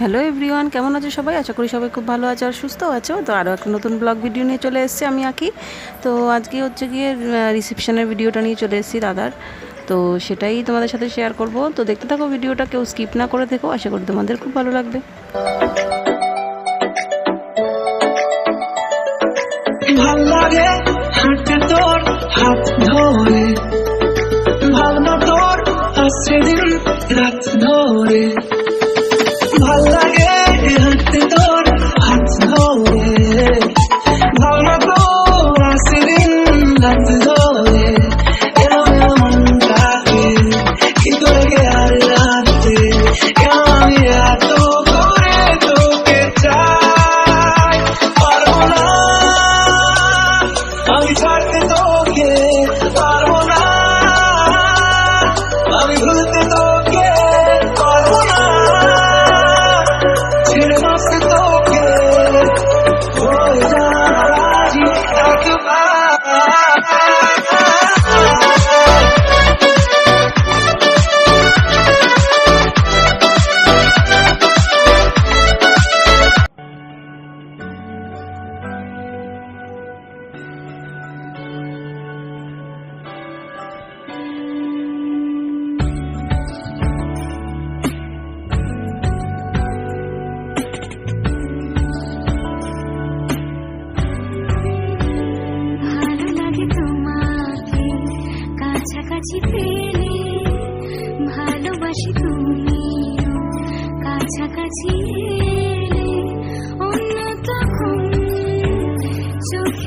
Hello everyone কেমন আছো সবাই? আশা করি সবাই খুব ভালো আছো আর সুস্থ আছো। তো আরও একটা নতুন ব্লগ ভিডিও নিয়ে চলে এসেছি আমি, আঁকি। তো আজকে হচ্ছে গিয়ে রিসেপশনের ভিডিওটা নিয়ে চলে এসেছি দাদার। তো সেটাই তোমাদের সাথে শেয়ার করব। তো দেখতে থাকো ভিডিওটা কেউ স্কিপ না করে দেখো আশা করি তোমাদের খুব ভালো লাগবে। ভাবনা তোর রাত ধরে। to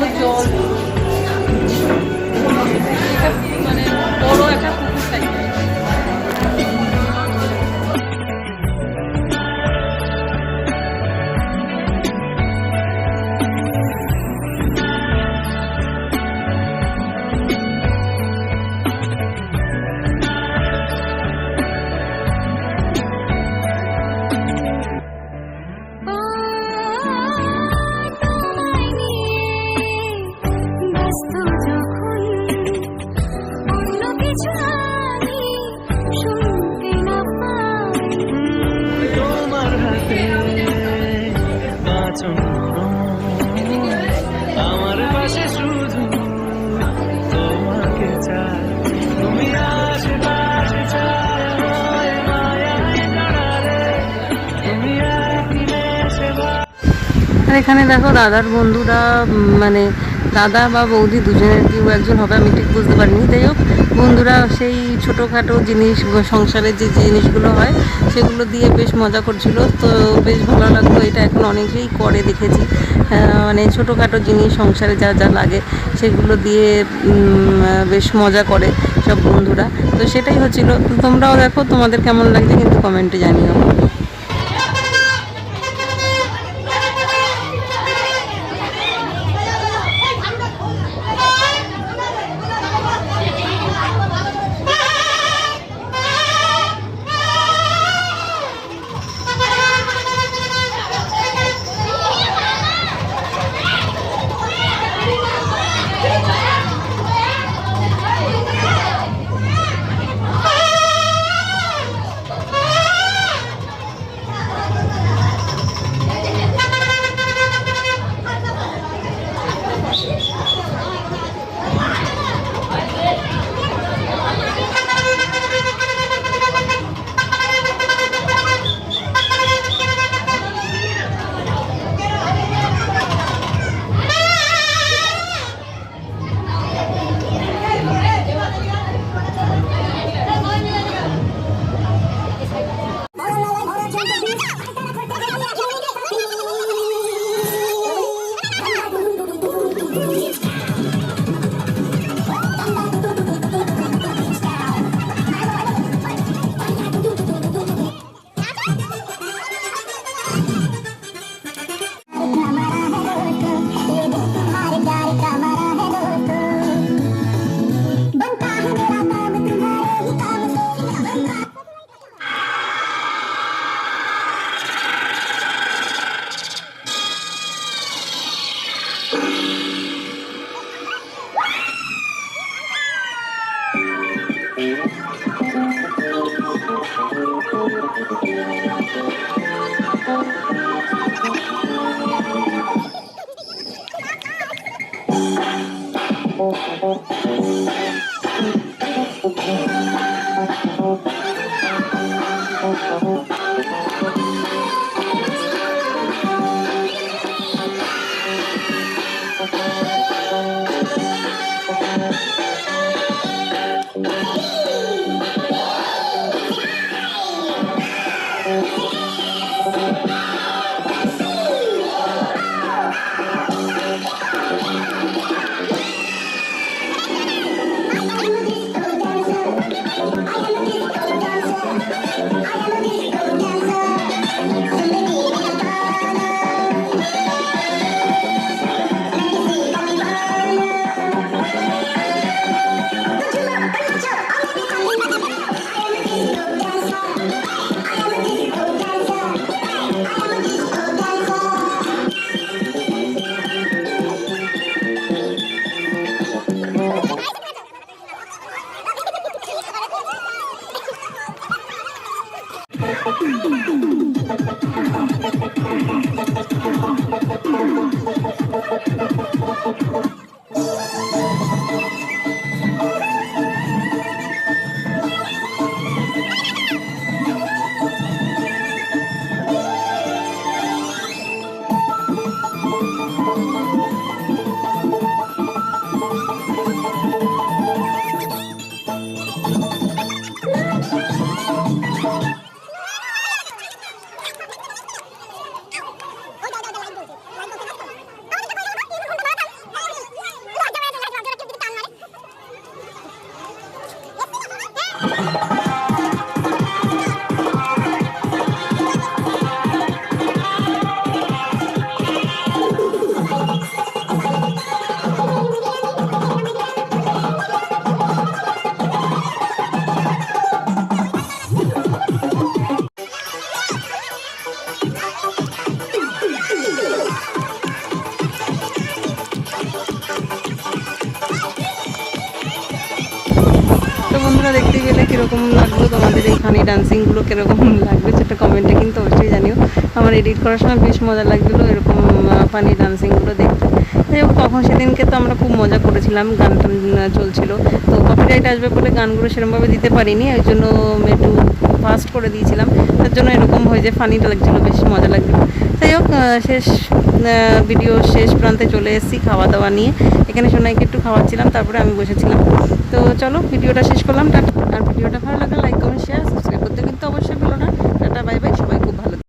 with y'all. আর এখানে দেখো দাদার বন্ধুরা মানে দাদা বা বৌদি দুজনের কেউ একজন হবে, আমি ঠিক বুঝতে পারিনি। যাই হোক, বন্ধুরা সেই ছোটোখাটো জিনিস, সংসারের যে জিনিসগুলো হয়, সেগুলো দিয়ে বেশ মজা করছিল। তো বেশ ভালো লাগতো এটা এখন অনেকেই করে দেখেছি। হ্যাঁ, মানে ছোটোখাটো জিনিস, সংসারে যা যা লাগে, সেগুলো দিয়ে বেশ মজা করে সব বন্ধুরা। তো সেটাই হচ্ছিল। তোমরাও দেখো, তোমাদের কেমন লাগছে কিন্তু কমেন্টে জানিও। 动动动。বন্ধুরা দেখতে গেলে কীরকম লাগল? তোমাদের এই ডান্সিংগুলো কীরকম লাগবে সেটা কমেন্টে কিন্তু অবশ্যই জানিও। আমার এডিট করার সময় বেশ মজা লাগছিল এরকম ফানি ডান্সিংগুলো দেখতে। যাই হোক তখন সেদিনকে তো আমরা খুব মজা করেছিলাম, গান টান চলছিল। তো কপিরাইট আসবে বলে গানগুলো সেরকমভাবে দিতে পারিনি, ওই জন্য একটু ফাস্ট করে দিয়েছিলাম। তার জন্য এরকম হয়ে যে ফানি লাগছিল, বেশ মজা লাগছিল যাই হোক শেষ ভিডিও শেষ প্রান্তে চলে এসেছি খাওয়া দাওয়া নিয়ে। এখানে সোনাইকে একটু খাওয়াচ্ছিলাম, তারপরে আমি বসেছিলাম। তো চলো ভিডিওটা শেষ করলাম, টাটা। আর ভিডিওটা ভালো লাগলে লাইক কমেন্ট শেয়ার সাবস্ক্রাইব করতে কিন্তু অবশ্যই ভুলো না। টাটা বাই বাই সবাই খুব ভালো